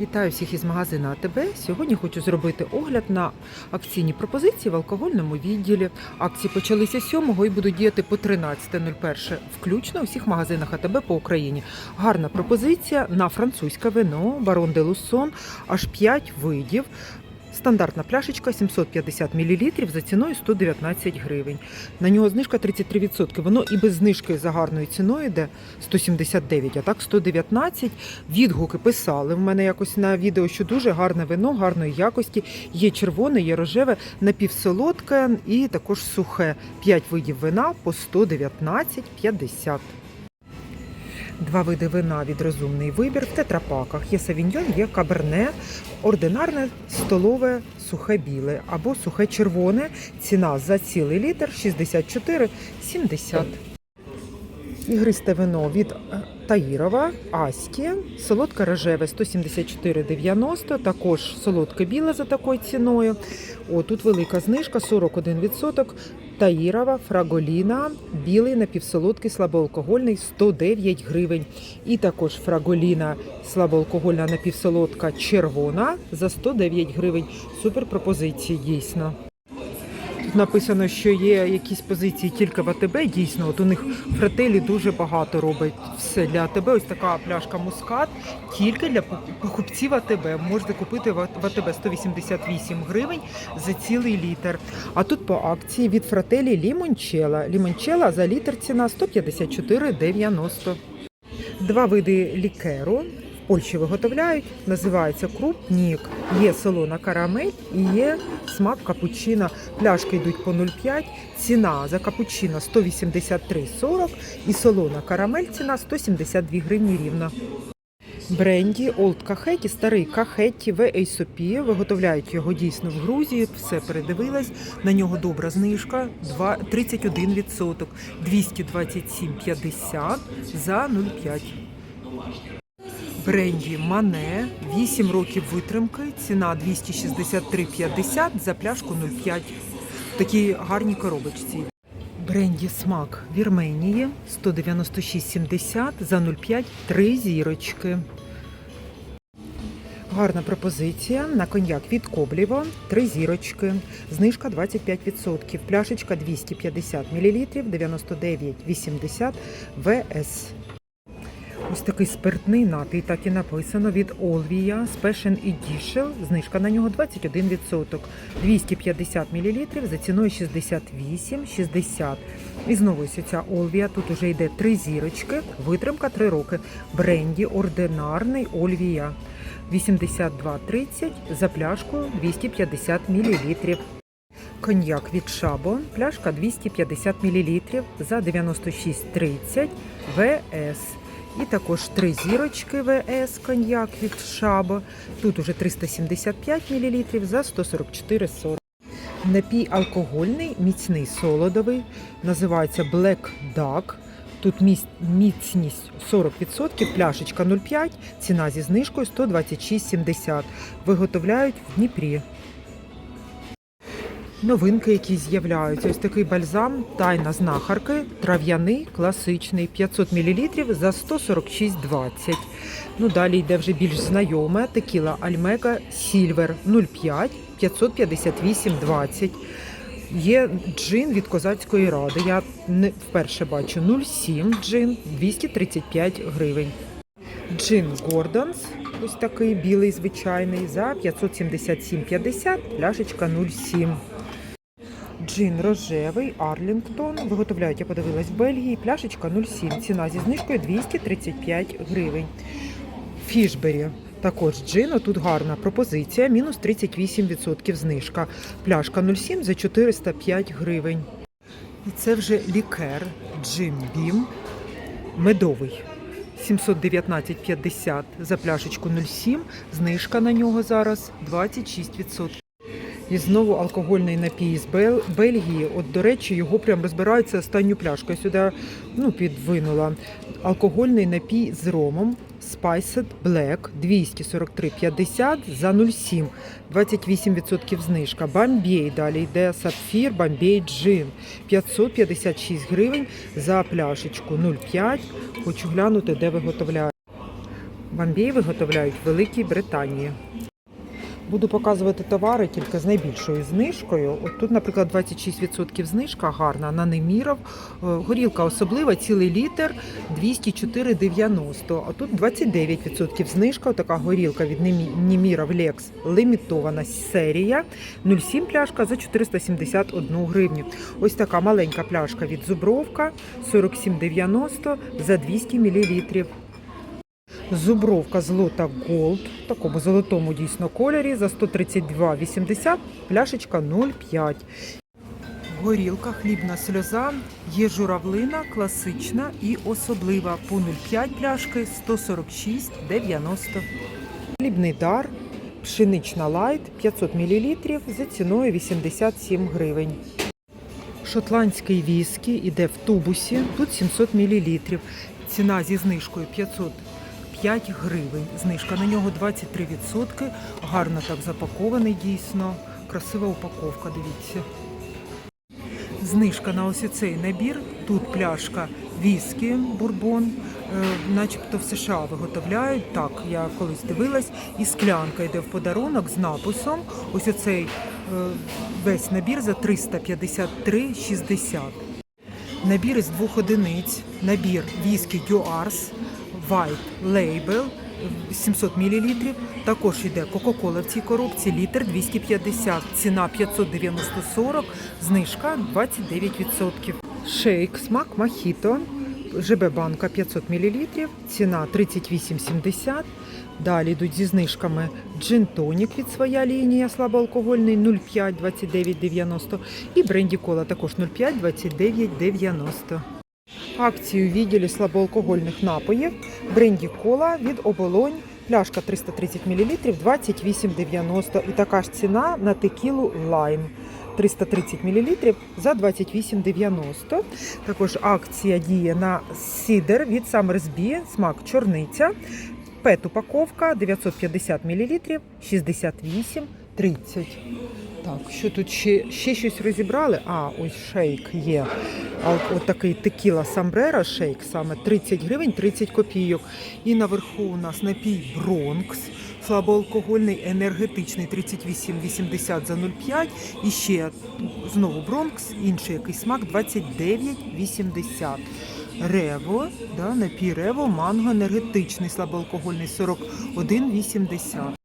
Вітаю всіх із магазину АТБ. Сьогодні хочу зробити огляд на акційні пропозиції в алкогольному відділі. Акції почалися 7 і будуть діяти по 13.01, включно у всіх магазинах АТБ по Україні. Гарна пропозиція на французьке вино Барон де Луссон, аж 5 видів. Стандартна пляшечка 750 мл за ціною 119 гривень. На нього знижка 33%. Воно і без знижки за гарною ціною йде 179, а так 119. Відгуки писали в мене якось на відео, що дуже гарне вино, гарної якості. Є червоне, є рожеве, напівсолодке і також сухе. 5 видів вина по 119,50. Два види вина від розумний вибір в тетрапаках. Є савіньйон, є каберне, ординарне, столове, сухе біле або сухе червоне. Ціна за цілий літр 64,70. Ігристе вино від е, Таїрова, Асті, солодке рожеве 174,90, також солодке біле за такою ціною. О, тут велика знижка 41%. Таїрова, Фраголіна, білий напівсолодкий слабоалкогольний 109 гривень. І також Фраголіна слабоалкогольна напівсолодка червона за 109 гривень. Супер пропозиції дійсно. Написано, що є якісь позиції тільки в АТБ. Дійсно, от у них фрателі дуже багато робить все для АТБ. Ось така пляшка мускат тільки для покупців АТБ. Можете купити в АТБ 188 гривень за цілий літр. А тут по акції від фрателі лімончела. Лімончела за літр ціна 154,90. Два види лікеру. Польщі виготовляють, називається крупнік. Є солона карамель і є смак капучино. Пляшки йдуть по 0,5. Ціна за капучино 183,40 і солона карамель ціна 172 гривні рівно. Бренді Олд Кахеті, старий Кахеті в Ейсопі. Виготовляють його дійсно в Грузії. Все передивилась. На нього добра знижка 31%, 227,50 за 0,5. Бренді Мане 8 років витримки, ціна 263,50 за пляшку 0,5. Такі гарні коробочці. Бренді Смак Вірменії 196,70 за 0,5 3 зірочки. Гарна пропозиція на коньяк від Коблєва 3 зірочки. Знижка 25%. Пляшечка 250 мл 99,80 ВС. Ось такий спиртний напій, так і написано від Olvia Special Edition. Знижка на нього 21%. 250 мл за ціною 68,60. І знову ось ця Olvia. Тут уже йде три зірочки, витримка 3 роки. Бренді ординарний Olvia. 82,30 за пляшку 250 мл. Коньяк від Шабо, пляшка 250 мл за 96,30 ВС. І також три зірочки ВС коньяк від Шабо. Тут уже 375 мл за 144,40. Напій алкогольний, міцний солодовий, називається Black Duck. Тут міцність 40%, пляшечка 0,5, ціна зі знижкою 126,70. Виготовляють в Дніпрі. Новинки, які з'являються. Ось такий бальзам тайна знахарки, трав'яний, класичний, 500 мл за 146,20. Ну, далі йде вже більш знайоме текіла Альмега Сільвер 0,5, 558,20. Є джин від козацької ради. Я не вперше бачу 0,7 джин, 235 гривень. Джин Гордонс, ось такий білий звичайний, за 577,50, пляшечка 0,7. Джин рожевий Арлінгтон. Виготовляють, я подивилась, в Бельгії. Пляшечка 0,7. Ціна зі знижкою 235 гривень. Фішбері. Також джин, тут гарна пропозиція, мінус 38% знижка. Пляшка 0,7 за 405 гривень. І це вже лікер Джим Бім медовий. 719,50 за пляшечку 0,7. Знижка на нього зараз 26%. І знову алкогольний напій з Бел- Бельгії. От, до речі, його прям розбираються останню пляшку. Я сюди ну, підвинула. Алкогольний напій з ромом Spiced Black 243,50 за 0,7. 28% знижка. Бамбей далі йде сапфір, Бамбей джин 556 гривень за пляшечку 0,5. Хочу глянути, де виготовляють. Бомбей виготовляють в Великій Британії. Буду показувати товари тільки з найбільшою знижкою. От тут, наприклад, 26% знижка гарна на Неміров. Е, Горілка особлива, цілий літр 204,90. А тут 29% знижка. Така горілка від Немі- Неміров Lex. Лімітована серія. 0,7 пляшка за 471 гривню. Ось така маленька пляшка від Зубровка 47,90 за 200 мл. Зубровка злота Голд в такому золотому дійсно кольорі за 132,80, пляшечка 0,5. Горілка, хлібна сльоза, є журавлина, класична і особлива по 0,5 пляшки 146,90. Хлібний дар, пшенична лайт 500 мл за ціною 87 гривень. Шотландський віскі іде в тубусі, тут 700 мл. Ціна зі знижкою 505 гривень. Знижка на нього 23%. Гарно так запакований дійсно. Красива упаковка, дивіться. Знижка на ось цей набір. Тут пляшка віскі, бурбон, е, начебто в США виготовляють. Так, я колись дивилась. І склянка йде в подарунок з написом. Ось оцей е, весь набір за 353,60. Набір із двох одиниць. Набір віскі Дюарс, White Label 700 мл. Також йде Кока-Кола в цій коробці, літр 250, ціна 590,40, знижка 29%. Шейк, смак Мохіто, ЖБ банка 500 мл, ціна 38,70. Далі йдуть зі знижками Джин Тонік від своя лінія слабоалкогольний 0,5 29,90 і бренді кола також 0,5 29,90. Акцію відділі слабоалкогольних напоїв бренді кола від оболонь. Пляшка 330 мл 28,90 і така ж ціна на текілу лайм 330 мл за 28,90. Також акція діє на сідер від Summersby, смак чорниця. Пет упаковка 950 мл 68,30. Так, що тут ще, ще щось розібрали? А, ось шейк є. От такий текіла самбрера шейк, саме 30 гривень 30 копійок. І наверху у нас напій Бронкс. Слабоалкогольний, енергетичний 38,80 за 0,5. І ще знову Бронкс, інший якийсь смак 29,80. Рево, да, напій Рево, манго енергетичний, слабоалкогольний 41,80.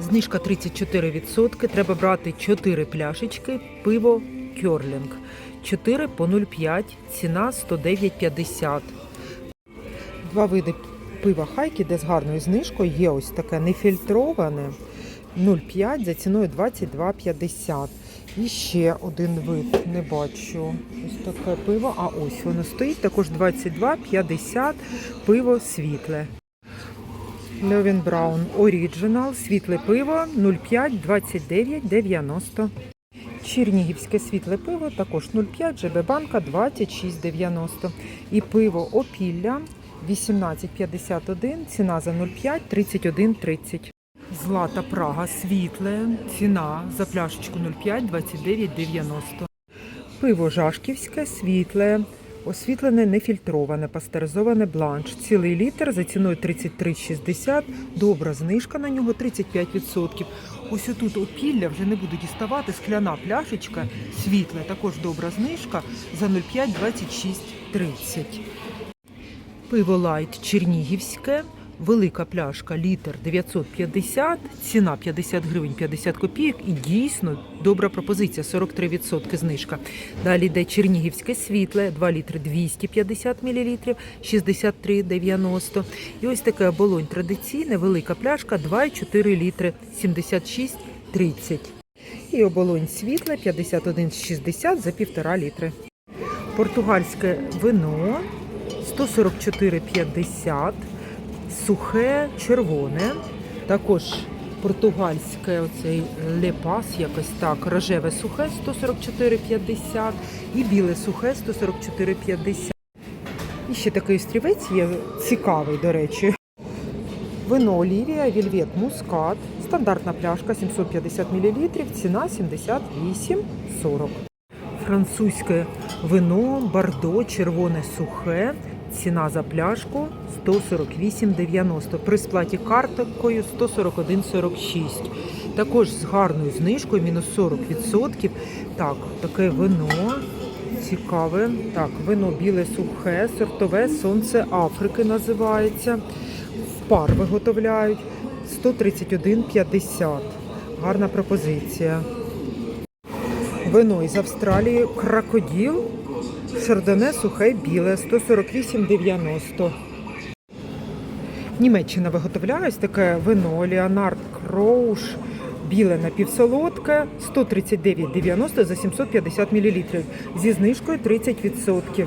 Знижка 34%. Треба брати 4 пляшечки пиво Кьорлінг. 4 по 0,5, ціна 109,50. Два види пива хайки, де з гарною знижкою. Є ось таке нефільтроване 0,5 за ціною 22,50. І ще один вид не бачу. Ось таке пиво. А ось воно стоїть також 22,50 пиво світле. Льовін Браун. Оріджинал, світле пиво. 0,5 29,90. Чернігівське світле пиво. Також 0,5 ЖБ банка 26,90. І пиво Опілля. 18,51, ціна за 0,5 31,30. Злата Прага. Світле, ціна за пляшечку 0,5 29,90. Пиво Жашківське. Світле, освітлене нефільтроване, пастеризоване бланш. Цілий літр за ціною 33,60. Добра знижка на нього 35%. Ось отут опілля вже не буду діставати. Скляна пляшечка світла, також добра знижка за 0,5 26,30. Пиво Лайт Чернігівське. Велика пляшка, літр 950, ціна 50 гривень 50 копійок і дійсно добра пропозиція, 43% знижка. Далі йде Чернігівське світле, 2 літри 250 мл, 63,90. І ось таке оболонь традиційне, велика пляшка, 2,4 літри, 76,30. І оболонь світле 51,60 за 1,5 літри. Португальське вино 144,50 сухе червоне, також португальське оцей лепас, якось так, рожеве сухе 144,50 і біле сухе 144,50. І ще такий острівець є цікавий, до речі. Вино Олівія, Вільвет Мускат, стандартна пляшка 750 мл, ціна 78,40. Французьке вино, бардо, червоне сухе, Ціна за пляшку 148,90. При сплаті карткою 141,46. Також з гарною знижкою, мінус 40%. Так, таке вино. Цікаве. Так, вино біле сухе, сортове сонце Африки називається. Пар виготовляють 131,50. Гарна пропозиція. Вино із Австралії крокодил. Шардоне сухе біле 148,90. Німеччина виготовляє ось таке вино Леонард Кроуш. Біле напівсолодке 139,90 за 750 мл. Зі знижкою 30%.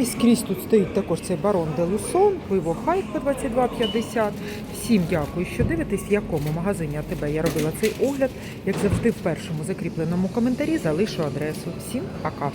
І скрізь тут стоїть також цей барон де Лусон, пиво Хайп по 22,50. Всім дякую, що дивитесь, в якому магазині АТБ я робила цей огляд. Як завжди, в першому закріпленому коментарі залишу адресу. Всім пока!